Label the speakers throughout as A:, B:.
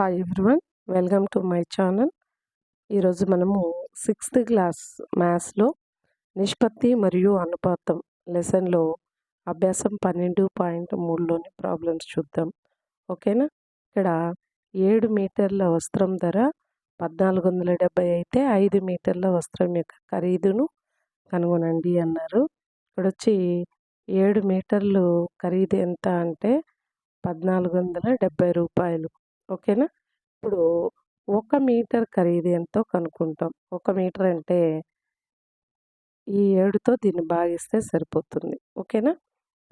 A: Hi everyone welcome to my channel ఈరోజు మనము sixth class మ్యాథ్స్లో నిష్పత్తి మరియు అనుపాతం లెసన్లో అభ్యాసం పన్నెండు పాయింట్ మూడులోని ప్రాబ్లమ్స్ చూద్దాం. ఓకేనా ఇక్కడ ఏడు మీటర్ల వస్త్రం ధర పద్నాలుగు వందల డెబ్బై అయితే ఐదు మీటర్ల వస్త్రం యొక్క ఖరీదును కనుగొనండి అన్నారు. ఇక్కడ వచ్చి ఏడు మీటర్లు ఖరీదు ఎంత అంటే పద్నాలుగు వందల డెబ్బై రూపాయలు. ఓకేనా? ఇప్పుడు ఒక మీటర్ ఖరీదు ఎంతో కనుక్కుంటాం. ఒక మీటర్ అంటే ఈ ఏడుతో దీన్ని భాగిస్తే సరిపోతుంది. ఓకేనా?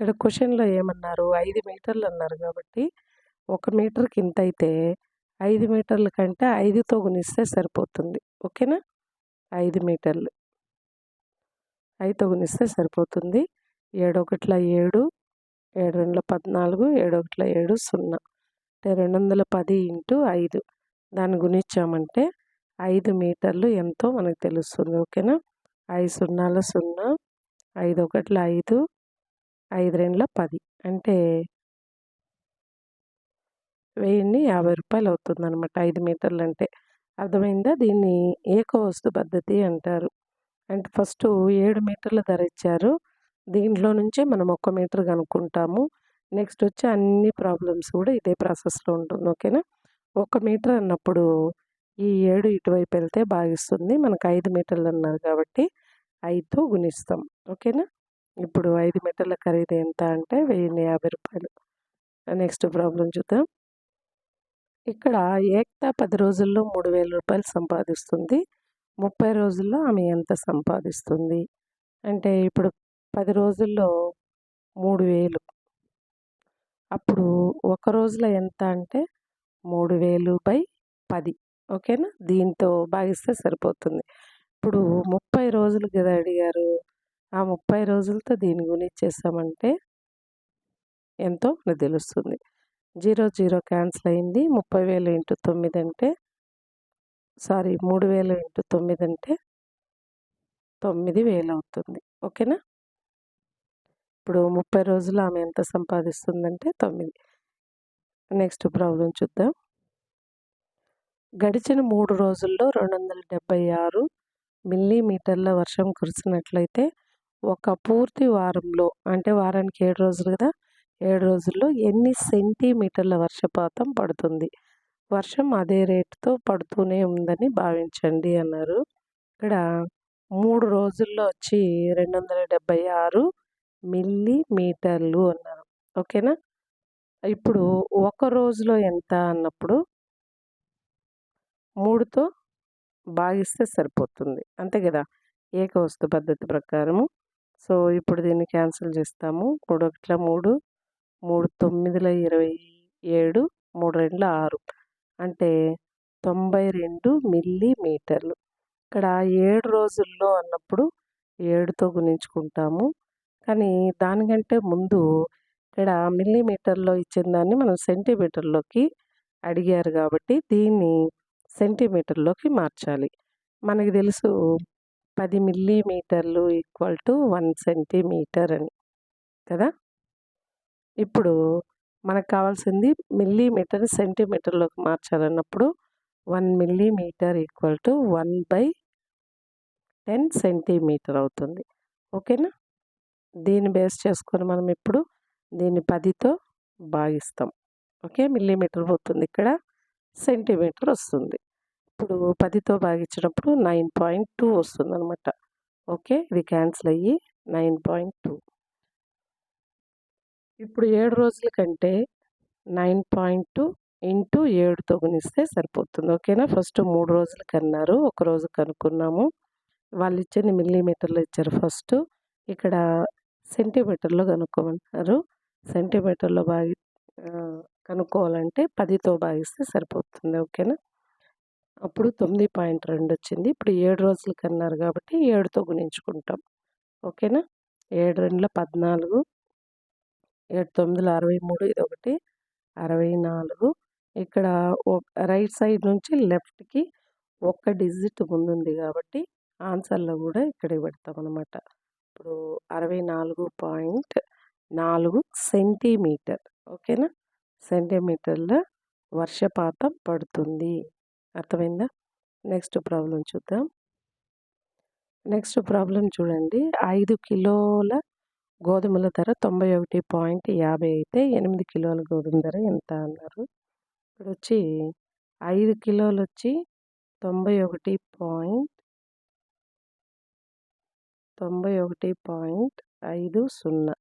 A: ఇక్కడ క్వశ్చన్లో ఏమన్నారు? ఐదు మీటర్లు అన్నారు కాబట్టి ఒక మీటర్కి ఇంత అయితే ఐదు మీటర్ల కంటే ఐదుతో గుణిస్తే సరిపోతుంది. ఓకేనా? ఐదు మీటర్లు. ఐదుతో గుణిస్తే సరిపోతుంది. ఏడు ఒకట్ల ఏడు ఏడు రెండుల పద్నాలుగు ఏడు ఒకట్ల ఏడు సున్నా. అంటే రెండు వందల పది ఇంటూ ఐదు. దాన్ని గుణించామంటే ఐదు మీటర్లు ఎంతో మనకు తెలుస్తుంది ఓకేనా? ఐదు సున్నాల సున్నా ఐదు ఒకట్ల ఐదు ఐదు రెండుల పది. అంటే వెయ్యిన్ని యాభై రూపాయలు అవుతుంది అనమాట ఐదు మీటర్లు అంటే అర్థమైందా? దీన్ని ఏకవస్తు పద్ధతి అంటారు. అంటే ఫస్ట్ ఏడు మీటర్ల ధర ఇచ్చారు. దీంట్లో నుంచే మనం ఒక్క మీటర్ కనుక్కుంటాము. నెక్స్ట్ వచ్చి అన్ని ప్రాబ్లమ్స్ కూడా ఇదే ప్రాసెస్లో ఉంటుంది. ఓకేనా? ఒక మీటర్ అన్నప్పుడు ఈ ఏడు ఇటువైపు వెళ్తే భాగిస్తుంది. మనకు ఐదు మీటర్లు అన్నారు కాబట్టి ఐదుతో గుణిస్తాం. ఓకేనా? ఇప్పుడు ఐదు మీటర్ల ఖరీదు ఎంత అంటే వెయ్యి యాభై రూపాయలు. నెక్స్ట్ ప్రాబ్లం చూద్దాం. ఇక్కడ ఏక్తా పది రోజుల్లో మూడు వేల రూపాయలు సంపాదిస్తుంది. ముప్పై రోజుల్లో ఆమె ఎంత సంపాదిస్తుంది? అంటే ఇప్పుడు పది రోజుల్లో మూడు వేలు. అప్పుడు ఒక రోజులో ఎంత అంటే మూడు వేలు బై పది. ఓకేనా? దీంతో భాగిస్తే సరిపోతుంది. ఇప్పుడు ముప్పై రోజులు కదా అడిగారు. ఆ ముప్పై రోజులతో దీని గుణించేసామంటే ఎంతో మనకు తెలుస్తుంది. జీరో జీరో క్యాన్సిల్ అయింది. ముప్పై వేలు ఇంటూ తొమ్మిది అంటే సారీ మూడు వేలు ఇంటూ తొమ్మిది అంటే తొమ్మిది వేలు అవుతుంది. ఓకేనా? ఇప్పుడు ముప్పై రోజులు ఆమె ఎంత సంపాదిస్తుందంటే తొమ్మిది. నెక్స్ట్ ప్రాబ్లం చూద్దాం. గడిచిన మూడు రోజుల్లో రెండు వందల డెబ్బై ఆరు మిల్లీమీటర్ల వర్షం కురిసినట్లయితే ఒక పూర్తి వారంలో అంటే వారానికి ఏడు రోజులు కదా ఏడు రోజుల్లో ఎన్ని సెంటీమీటర్ల వర్షపాతం పడుతుంది? వర్షం అదే రేటుతో పడుతూనే ఉందని భావించండి అన్నారు. ఇక్కడ మూడు రోజుల్లో వచ్చి రెండు వందల డెబ్బై ఆరు మిల్లీమీటర్లు అన్నారు. ఓకేనా? ఇప్పుడు ఒక రోజులో ఎంత అన్నప్పుడు మూడుతో భాగిస్తే సరిపోతుంది. అంతే కదా? ఏకవస్తు పద్ధతి ప్రకారము. సో ఇప్పుడు దీన్ని క్యాన్సిల్ చేస్తాము. మూడు ఒకట్ల మూడు మూడు తొమ్మిదిల ఇరవై ఏడు మూడు రెండుల ఆరు. అంటే తొంభై రెండు మిల్లీమీటర్లు. ఇక్కడ ఏడు రోజుల్లో అన్నప్పుడు ఏడుతో గుణించుకుంటాము. కానీ దానికంటే ముందు ఇక్కడ మిల్లీమీటర్లో ఇచ్చిన దాన్ని మనం సెంటీమీటర్లోకి అడిగారు కాబట్టి దీన్ని సెంటీమీటర్లోకి మార్చాలి. మనకి తెలుసు పది మిల్లీమీటర్లు ఈక్వల్ టు వన్ సెంటీమీటర్ అని కదా? ఇప్పుడు మనకు కావాల్సింది మిల్లీమీటర్ సెంటీమీటర్లోకి మార్చాలన్నప్పుడు one millimetre equal to one by ten centimetre అవుతుంది. ఓకేనా? దీన్ని బేస్ చేసుకొని మనం ఇప్పుడు దీన్ని పదితో భాగిస్తాం. ఓకే? మిల్లీమీటర్ పోతుంది ఇక్కడ. సెంటీమీటర్ వస్తుంది. ఇప్పుడు పదితో భాగించినప్పుడు నైన్ పాయింట్ టూ వస్తుంది అనమాట ఓకే? ఇది క్యాన్సిల్ అయ్యి నైన్ పాయింట్ టూ. ఇప్పుడు ఏడు రోజుల కంటే నైన్ పాయింట్ టూ ఇంటూ ఏడుతో గుణిస్తే సరిపోతుంది. ఓకేనా? ఫస్ట్ మూడు రోజులకి అన్నారు ఒక రోజు కనుక్కున్నాము. వాళ్ళు ఇచ్చింది మిల్లీమీటర్లో ఇచ్చారు ఫస్ట్. ఇక్కడ సెంటీమీటర్లో కనుక్కోమన్నారు సెంటీమీటర్లో బాగి కనుక్కోవాలంటే పదితో భాగిస్తే సరిపోతుంది. ఓకేనా? అప్పుడు తొమ్మిది పాయింట్ రెండు వచ్చింది. ఇప్పుడు ఏడు రోజులకి అన్నారు కాబట్టి ఏడుతో గుణించుకుంటాం. ఓకేనా? ఏడు రెండుల పద్నాలుగు ఏడు తొమ్మిదిలో అరవై మూడు ఇది ఒకటి అరవై నాలుగు. ఇక్కడ రైట్ సైడ్ నుంచి లెఫ్ట్కి ఒక్క డిజిట్ ముందుంది కాబట్టి ఆన్సర్లో కూడా ఇక్కడ పెడతాం అనమాట ఇప్పుడు అరవై నాలుగు పాయింట్ నాలుగు సెంటీమీటర్. ఓకేనా? సెంటీమీటర్ల వర్షపాతం పడుతుంది. అర్థమైందా? నెక్స్ట్ ప్రాబ్లం చూద్దాం. నెక్స్ట్ ప్రాబ్లం చూడండి. ఐదు కిలోల గోధుమల ధర తొంభై ఒకటి పాయింట్ యాభై అయితే ఎనిమిది కిలోల గోధుమ ధర ఎంత అన్నారు? ఇక్కడ వచ్చి ఐదు కిలోలు వచ్చి తొంభై ఒకటి పాయింట్ తొంభై ఒకటి పాయింట్ ఐదు సున్నా.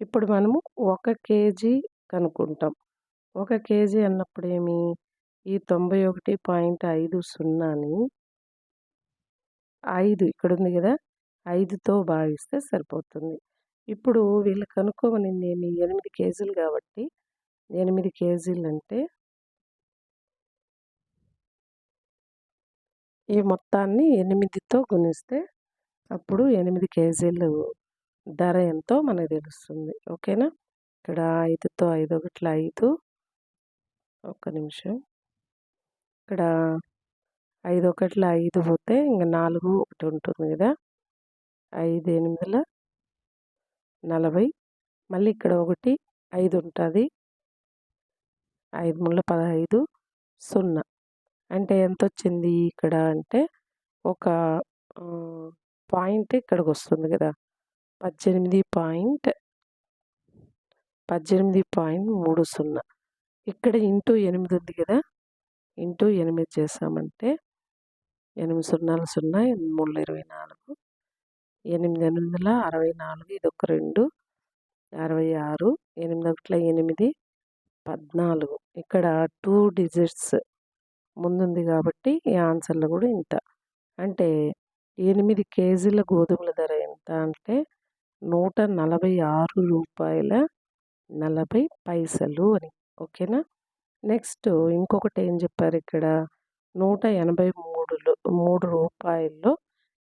A: ఇప్పుడు మనము ఒక కేజీ కనుక్కుంటాం. ఒక కేజీ అన్నప్పుడు ఏమి? ఈ తొంభై ఒకటి పాయింట్ ఐదు సున్నాని ఐదు ఇక్కడ ఉంది కదా ఐదుతో భాగిస్తే సరిపోతుంది. ఇప్పుడు వీళ్ళు కనుక్కోమని నేను ఎనిమిది కేజీలు కాబట్టి ఎనిమిది కేజీలు అంటే ఈ మొత్తాన్ని ఎనిమిదితో గుణిస్తే అప్పుడు ఎనిమిది కేజీలు ధర ఎంతో మనకు తెలుస్తుంది. ఓకేనా? ఇక్కడ ఐదుతో ఐదు ఒకట్ల ఐదు. ఒక్క నిమిషం. ఇక్కడ ఐదు ఒకట్ల ఐదు పోతే ఇంకా నాలుగు ఒకటి ఉంటుంది కదా? ఐదు ఎనిమిదిల నలభై. మళ్ళీ ఇక్కడ ఒకటి ఐదు ఉంటుంది. ఐదు ముళ్ళ పదహైదు సున్నా. అంటే ఎంత వచ్చింది ఇక్కడ అంటే ఒక పాయింట్ ఇక్కడికి వస్తుంది కదా. పద్దెనిమిది పాయింట్ పద్దెనిమిది పాయింట్ మూడు సున్నా. ఇక్కడ ఇంటూ ఎనిమిది ఉంది కదా. ఇంటూ ఎనిమిది చేసామంటే ఎనిమిది సున్నాలు సున్నా ఎనిమిది మూడు ఇరవై నాలుగు ఎనిమిది ఎనిమిదిల అరవై నాలుగు ఇది ఒక రెండు అరవై ఆరు ఎనిమిది ఒకట్ల ఎనిమిది పద్నాలుగు. ఇక్కడ టూ డిజిట్స్ ముందుంది కాబట్టి ఈ ఆన్సర్లో కూడా ఇంత. అంటే ఎనిమిది కేజీల గోధుమల ధర ఎంత అంటే నూట నలభై ఆరు రూపాయల నలభై పైసలు అని. ఓకేనా? నెక్స్ట్ ఇంకొకటి ఏం చెప్పారు ఇక్కడ? నూట ఎనభై మూడులో మూడు రూపాయల్లో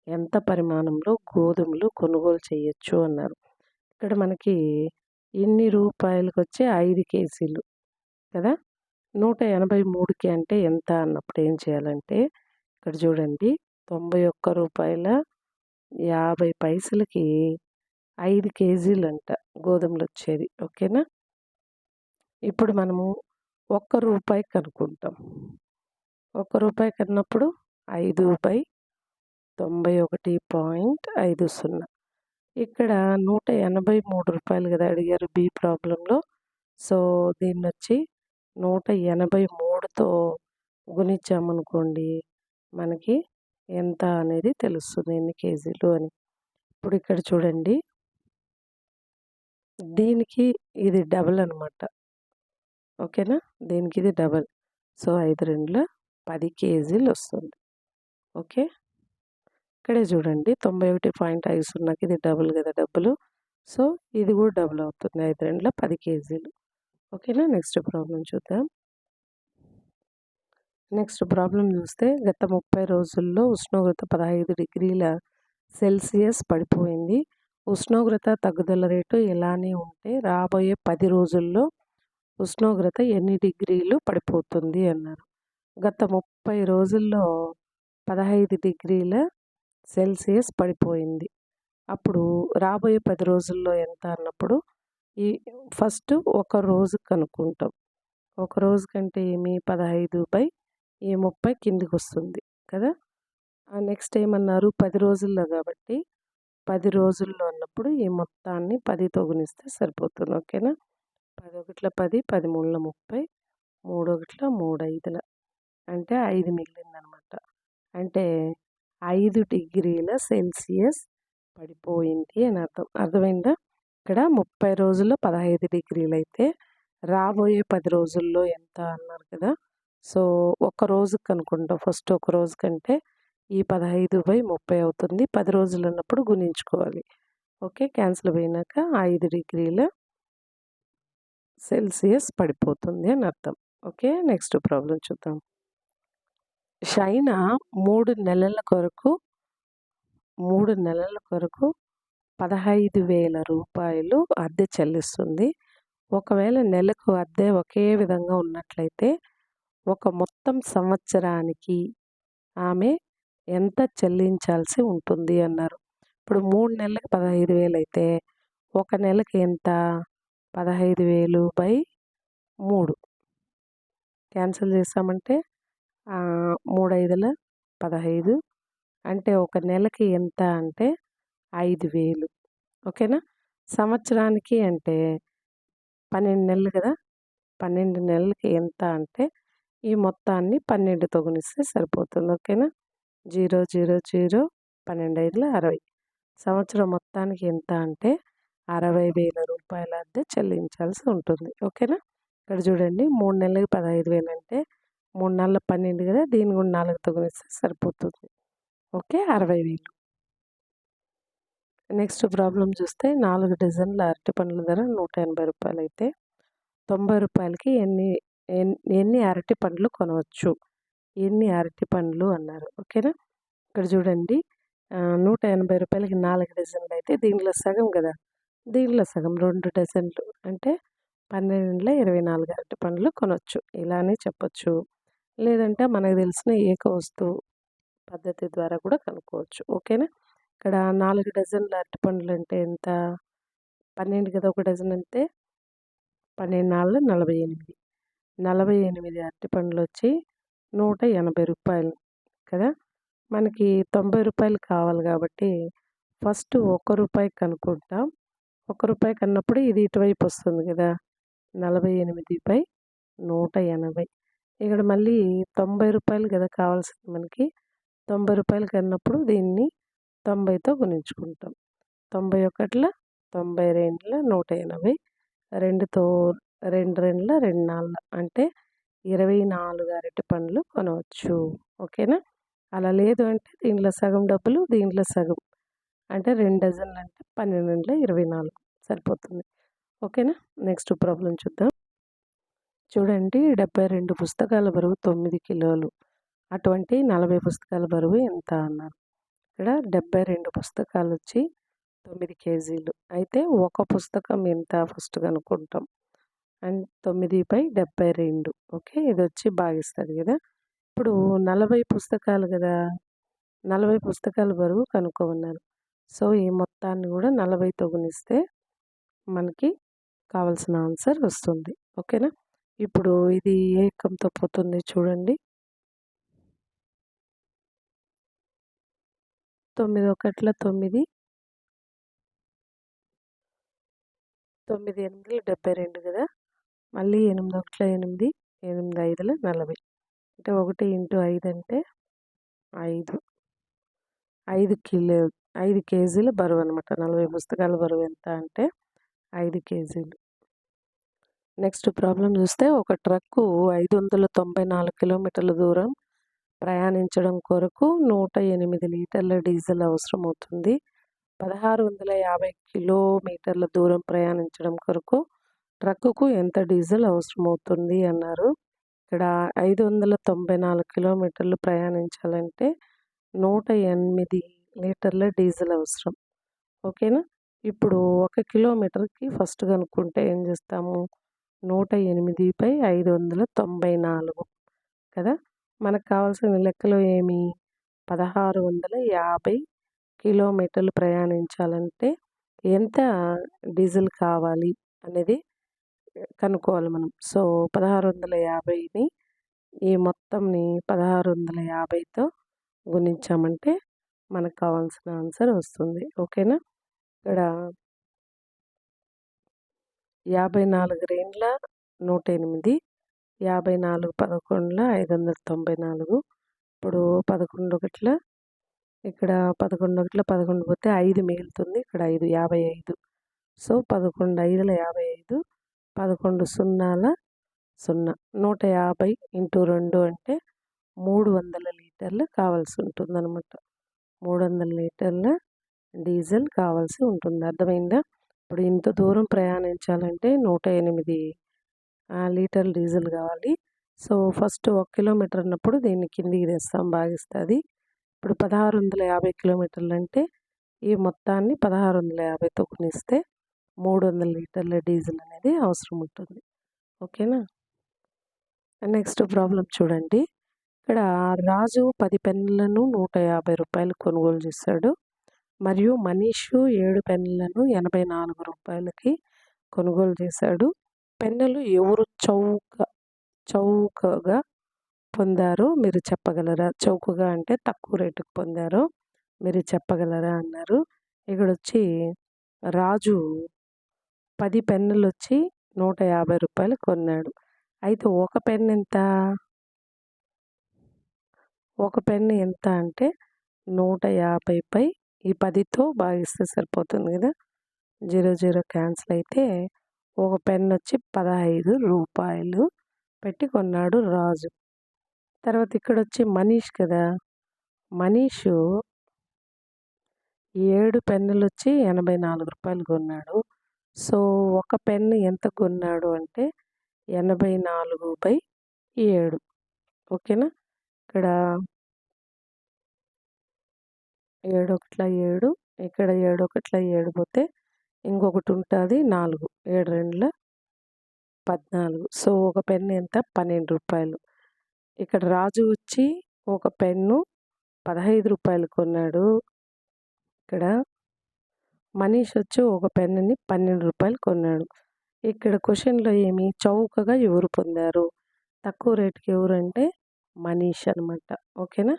A: ఎంత పరిమాణంలో గోధుమలు కొనుగోలు చేయొచ్చు అన్నారు. ఇక్కడ మనకి ఇన్ని రూపాయలకు వచ్చి ఐదు కేజీలు కదా? నూట ఎనభై మూడుకి అంటే ఎంత అన్నప్పుడు ఏం చేయాలంటే ఇక్కడ చూడండి తొంభై ఒక్క రూపాయల యాభై పైసలకి ఐదు కేజీలు అంట గోధుమలు వచ్చేది ఓకేనా? ఇప్పుడు మనము ఒక్క రూపాయి కనుక్కుంటాం. ఒక్క రూపాయి కన్నప్పుడు ఐదు బై తొంభై ఒకటి పాయింట్ ఐదు సున్నా. ఇక్కడ నూట ఎనభై మూడు రూపాయలు కదా అడిగారు బి ప్రాబ్లంలో. సో దీన్ని వచ్చి నూట ఎనభై మూడుతో గుణించామనుకోండి మనకి ఎంత అనేది తెలుస్తుంది ఎన్ని కేజీలు అని. ఇప్పుడు ఇక్కడ చూడండి. దీనికి ఇది డబల్ అనమాట ఓకేనా? దీనికి ఇది డబల్. సో ఐదు రెండుల పది కేజీలు వస్తుంది. ఓకే? ఇక్కడే చూడండి. తొంభై ఒకటి పాయింట్ ఐదు సున్నాకి ఇది డబుల్ కదా డబ్బులు. సో ఇది కూడా డబుల్ అవుతుంది. ఐదు రెండుల పది కేజీలు. ఓకేనా? నెక్స్ట్ ప్రాబ్లం చూద్దాం. నెక్స్ట్ ప్రాబ్లం చూస్తే గత ముప్పై రోజుల్లో ఉష్ణోగ్రత పదహైదు డిగ్రీల సెల్సియస్ పడిపోయింది. ఉష్ణోగ్రత తగ్గుదల రేటు ఇలానే ఉంటే రాబోయే పది రోజుల్లో ఉష్ణోగ్రత ఎన్ని డిగ్రీలు పడిపోతుంది అన్నారు. గత ముప్పై రోజుల్లో పదహైదు డిగ్రీల సెల్సియస్ పడిపోయింది. అప్పుడు రాబోయే పది రోజుల్లో ఎంత అన్నప్పుడు ఈ ఫస్ట్ ఒక రోజు కనుక్కుంటాం. ఒక రోజు కంటే ఏమి? పదహైదు బై ఈ ముప్పై కిందికి వస్తుంది కదా నెక్స్ట్ ఏమన్నారు? పది రోజుల్లో కాబట్టి పది రోజుల్లో అన్నప్పుడు ఈ మొత్తాన్ని పదితో గుణిస్తే సరిపోతుంది ఓకేనా? పది ఒకట్ల పది పది మూడుల ముప్పై మూడు ఒకట్ల మూడు ఐదుల అంటే ఐదు మిగిలిందనమాట. అంటే ఐదు డిగ్రీల సెల్సియస్ పడిపోయింది అని అర్థం. అర్థమైందా? ఇక్కడ ముప్పై రోజుల్లో పదహైదు డిగ్రీలు అయితే రాబోయే పది రోజుల్లో ఎంత అన్నారు కదా? సో ఒక రోజు కనుక్కుంటాం ఫస్ట్ ఒక రోజు కంటే ఈ పదహైదు బై ముప్పై అవుతుంది. పది రోజులు ఉన్నప్పుడు గుణించుకోవాలి. ఓకే? క్యాన్సిల్ పోయినాక ఐదు డిగ్రీల సెల్సియస్ పడిపోతుంది అని అర్థం. ఓకే? నెక్స్ట్ ప్రాబ్లం చూద్దాం. షైనా మూడు నెలల కొరకు మూడు నెలల కొరకు పదహైదు వేల రూపాయలు అద్దె చెల్లిస్తుంది. ఒకవేళ నెలకు అద్దె ఒకే విధంగా ఉన్నట్లయితే ఒక మొత్తం సంవత్సరానికి ఆమె ఎంత చెల్లించాల్సి ఉంటుంది అన్నారు. ఇప్పుడు మూడు నెలలకు పదహైదు వేలు అయితే ఒక నెలకి ఎంత? పదహైదు వేలు బై మూడు. క్యాన్సిల్ చేసామంటే మూడైదుల పదహైదు అంటే ఒక నెలకి ఎంత అంటే ఐదు వేలు. ఓకేనా? సంవత్సరానికి అంటే పన్నెండు నెలలు కదా? పన్నెండు నెలలకి ఎంత అంటే ఈ మొత్తాన్ని పన్నెండుతో గుణిస్తే సరిపోతుంది ఓకేనా? జీరో జీరో జీరో పన్నెండు ఐదుల అరవై. సంవత్సరం మొత్తానికి ఎంత అంటే అరవై వేల రూపాయల అద్దె చెల్లించాల్సి ఉంటుంది ఓకేనా? ఇక్కడ చూడండి మూడు నెలలకి పదహైదు వేలు అంటే మూడు నెలల పన్నెండు కదా దీని కూడా నాలుగుతో గుణిస్తే సరిపోతుంది ఓకే? అరవై వేలు. నెక్స్ట్ ప్రాబ్లం చూస్తే నాలుగు డజన్ల అరటి పండ్ల ధర నూట ఎనభై రూపాయలు అయితే తొంభై రూపాయలకి ఎన్ని ఎన్ని అరటి పండ్లు కొనవచ్చు? ఎన్ని అరటి పండ్లు అన్నారు. ఓకేనా? ఇక్కడ చూడండి. నూట ఎనభై రూపాయలకి నాలుగు డజన్లు అయితే దీంట్లో సగం కదా. దీంట్లో సగం రెండు డజన్లు అంటే పన్నెండులో ఇరవై నాలుగు అరటి పండ్లు కొనవచ్చు ఇలానే చెప్పచ్చు. లేదంటే మనకు తెలిసిన ఏక వస్తువు పద్ధతి ద్వారా కూడా కనుక్కోవచ్చు. ఓకేనా? ఇక్కడ నాలుగు డజన్ల అరటి పండ్లు అంటే ఎంత? పన్నెండు కదా ఒక డజన్ అంటే పన్నెండు నాలుగు నలభై ఎనిమిది. నలభై ఎనిమిది అరటి పండ్లు వచ్చి నూట ఎనభై రూపాయలు కదా! మనకి తొంభై రూపాయలు కావాలి కాబట్టి ఫస్ట్ ఒక్క రూపాయి కనుక్కుంటాం. ఒక్క రూపాయి కన్నప్పుడు ఇది ఇటువైపు వస్తుంది కదా! నలభై ఎనిమిది బై నూట ఎనభై. ఇక్కడ మళ్ళీ తొంభై రూపాయలు కదా కావాల్సింది మనకి. తొంభై రూపాయలు కన్నప్పుడు దీన్ని తొంభైతో గుణించుకుంటాం. తొంభై ఒకటిల తొంభై రెండుల నూట ఎనభై. రెండుతో రెండు రెండుల రెండు నాలుగు అంటే ఇరవై నాలుగు అరటి పండ్లు కొనవచ్చు. ఓకేనా? అలా లేదు అంటే దీంట్లో సగం డబ్బులు దీంట్లో సగం అంటే రెండు డజన్లు అంటే పన్నెండు ఇరవై నాలుగు సరిపోతుంది. ఓకేనా? నెక్స్ట్ ప్రాబ్లం చూద్దాం. చూడండి డెబ్బై రెండు పుస్తకాల బరువు తొమ్మిది కిలోలు. అటువంటి నలభై పుస్తకాల బరువు ఎంత అన్నారు? ఇక్కడ డెబ్బై రెండు పుస్తకాలు వచ్చి తొమ్మిది కేజీలు. అయితే ఒక పుస్తకం ఎంత? ఫస్ట్ కనుక్కుంటాం. అండ్ తొమ్మిది బై డెబ్బై రెండు. ఓకే? ఇది వచ్చి భాగిస్తుంది కదా? ఇప్పుడు నలభై పుస్తకాలు కదా? నలభై పుస్తకాల బరువు కనుక్కోమన్నారు. సో ఈ మొత్తాన్ని కూడా నలభైతో గుణిస్తే మనకి కావాల్సిన ఆన్సర్ వస్తుంది. ఓకేనా? ఇప్పుడు ఇది ఏకంతో పోతుంది చూడండి. తొమ్మిది ఒకట్ల తొమ్మిది. తొమ్మిది ఎనిమిది డెబ్బై రెండు కదా? మళ్ళీ ఎనిమిది ఒకట్ల ఎనిమిది ఎనిమిది ఐదుల నలభై. అంటే ఒకటి ఇంటూ ఐదు అంటే ఐదు. ఐదు కిలో ఐదు కేజీల బరువు అనమాట నలభై పుస్తకాల బరువు ఎంత అంటే ఐదు కేజీలు. నెక్స్ట్ ప్రాబ్లం చూస్తే ఒక ట్రక్కు ఐదు వందల తొంభై నాలుగు కిలోమీటర్ల దూరం ప్రయాణించడం కొరకు నూట ఎనిమిది లీటర్ల డీజిల్ అవసరం అవుతుంది పదహారు వందల యాభై కిలోమీటర్ల దూరం ప్రయాణించడం కొరకు ట్రక్కుకు ఎంత డీజిల్ అవసరమవుతుంది అన్నారు. ఇక్కడ ఐదు వందల తొంభై నాలుగు కిలోమీటర్లు ప్రయాణించాలంటే నూట ఎనిమిది లీటర్ల డీజిల్ అవసరం. ఓకేనా? ఇప్పుడు ఒక కిలోమీటర్కి ఫస్ట్ కనుక్కుంటే ఏం చేస్తాము? నూట ఎనిమిది బై ఐదు వందల తొంభై నాలుగు కదా? మనకు కావాల్సిన లెక్కలు ఏమి? పదహారు వందల యాభై కిలోమీటర్లు ప్రయాణించాలంటే ఎంత డీజిల్ కావాలి అనేది కనుక్కోవాలి మనం. సో పదహారు వందల యాభైని ఈ మొత్తంని పదహారు వందల యాభైతో గుణించామంటే మనకు కావాల్సిన ఆన్సర్ వస్తుంది. ఓకేనా? ఇక్కడ యాభై నాలుగు రేండ్ల నూట ఎనిమిది యాభై నాలుగు పదకొండుల ఐదు వందల తొంభై నాలుగు ఇప్పుడు పదకొండు ఒకట్ల ఇక్కడ పదకొండు ఒకట్ల పదకొండు పోతే ఐదు మిగులుతుంది. ఇక్కడ ఐదు యాభై ఐదు. సో పదకొండు ఐదుల యాభై ఐదు పదకొండు సున్నాల సున్నా. నూట యాభై ఇంటూ రెండు అంటే మూడు వందల లీటర్లు కావాల్సి ఉంటుంది అనమాట మూడు వందల లీటర్ల డీజిల్ కావాల్సి ఉంటుంది. అర్థమైందా? ఇప్పుడు ఇంత దూరం ప్రయాణించాలంటే నూట ఎనిమిది లీటర్ల డీజిల్ కావాలి. సో ఫస్ట్ ఒక కిలోమీటర్ అన్నప్పుడు దీన్ని కిందికి తెస్తాం భాగిస్తుంది ఇప్పుడు పదహారు వందల యాభై కిలోమీటర్లు అంటే ఈ మొత్తాన్ని పదహారు వందల యాభైతో కొనిస్తే మూడు వందల లీటర్ల డీజిల్ అనేది అవసరం ఉంటుంది ఓకేనా? నెక్స్ట్ ప్రాబ్లం చూడండి. ఇక్కడ రాజు పది పెన్నులను నూట యాభై రూపాయలు కొనుగోలు చేశాడు. మరియు మనీషు ఏడు పెన్నులను ఎనభై నాలుగు రూపాయలకి కొనుగోలు చేశాడు. పెన్నులు ఎవరు చౌక చౌకగా పొందారు మీరు చెప్పగలరా? చౌకగా అంటే తక్కువ రేటుకు పొందారు మీరు చెప్పగలరా? అన్నారు. ఇక్కడ వచ్చి రాజు పది పెన్నులు వచ్చి నూట యాభై రూపాయలు కొన్నాడు. అయితే ఒక పెన్ ఎంత? ఒక పెన్ ఎంత అంటే నూట యాభైపై ఈ పదితో భాగిస్తే సరిపోతుంది కదా. జీరో జీరో క్యాన్సిల్ అయితే ఒక పెన్ వచ్చి పదహైదు రూపాయలు పెట్టి కొన్నాడు రాజు. తర్వాత ఇక్కడ వచ్చి మనీష్ కదా. మనీషు ఏడు పెన్నులు వచ్చి ఎనభై నాలుగు రూపాయలు కొన్నాడు. సో ఒక పెన్ ఎంత కొన్నాడు అంటే ఎనభై నాలుగు బై ఏడు. ఓకేనా? ఇక్కడ ఏడు ఒకట్ల ఏడు ఇక్కడ ఏడు ఒకట్ల ఏడు పోతే ఇంకొకటి ఉంటుంది నాలుగు ఏడు రెండుల పద్నాలుగు. సో ఒక పెన్ను ఎంత? పన్నెండు రూపాయలు. ఇక్కడ రాజు వచ్చి ఒక పెన్ను పదహైదు రూపాయలు కొన్నాడు. ఇక్కడ మనీష్ వచ్చి ఒక పెన్నుని పన్నెండు రూపాయలు కొన్నాడు. ఇక్కడ క్వశ్చన్లో ఏమి? చౌకగా ఎవరు పొందారు? తక్కువ రేటుకి ఎవరు అంటే మనీష్ అనమాట ఓకేనా?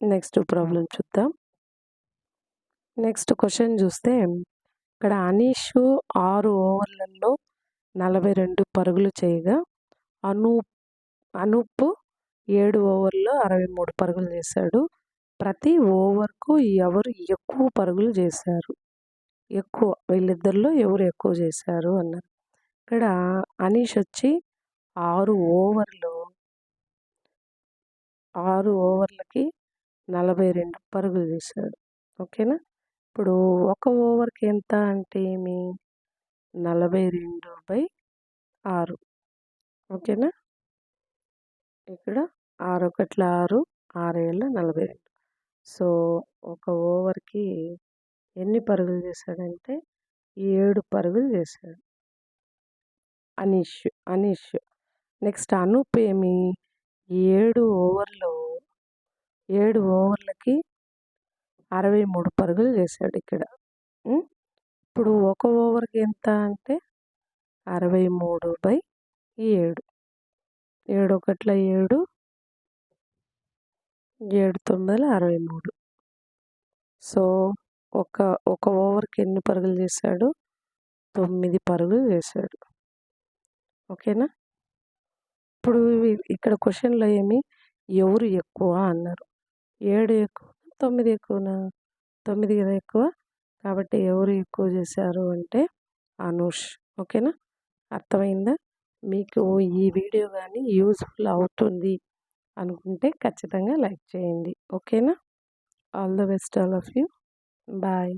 A: నెక్స్ట్ ప్రాబ్లం చూద్దాం. నెక్స్ట్ క్వశ్చన్ చూస్తే ఇక్కడ అనీష్ ఆరు ఓవర్లలో నలభై రెండు పరుగులు చేయగా అనూప్ అనూప్ ఏడు ఓవర్లో అరవై మూడు పరుగులు చేశాడు. ప్రతి ఓవర్కు ఎవరు ఎక్కువ పరుగులు చేశారు? ఎక్కువ వీళ్ళిద్దరిలో ఎవరు ఎక్కువ చేశారు అన్నారు. ఇక్కడ అనీష్ వచ్చి ఆరు ఓవర్లు ఆరు ఓవర్లకి నలభై రెండు పరుగులు చేశాడు. ఓకేనా? ఇప్పుడు ఒక ఓవర్కి ఎంత అంటే ఏమి? నలభై రెండు బై ఆరు. ఓకేనా? ఇక్కడ ఆరు ఒకట్ల ఆరు ఆరు ఏళ్ళ నలభై రెండు. సో ఒక ఓవర్కి ఎన్ని పరుగులు చేశాడంటే ఏడు పరుగులు చేశాడు. అనీష్ అనీష్. నెక్స్ట్ అనూప్ ఏమి ఏడు ఓవర్లో ఏడు ఓవర్లకి అరవై మూడు పరుగులు చేశాడు ఇక్కడ. ఇప్పుడు ఒక ఓవర్కి ఎంత అంటే అరవై మూడు బై ఏడు. ఏడు ఒకట్ల ఏడు ఏడు తొమ్మిదిల అరవై మూడు. సో ఒక ఒక ఓవర్కి ఎన్ని పరుగులు చేశాడు? తొమ్మిది పరుగులు చేశాడు. ఓకేనా? ఇప్పుడు ఇక్కడ క్వశ్చన్లో ఏమి? ఎవరు ఎక్కువ అన్నారు. ఏడు ఎక్కువ తొమ్మిది ఎక్కువనా? తొమ్మిది కదా ఎక్కువ. కాబట్టి ఎవరు ఎక్కువ చేశారు అంటే అనూష్. ఓకేనా? అర్థమైందా? మీకు ఈ వీడియో కానీ యూస్ఫుల్ అవుతుంది. అనుకుంటే ఖచ్చితంగా లైక్ చేయండి. ఓకేనా? All the best all of you. Bye.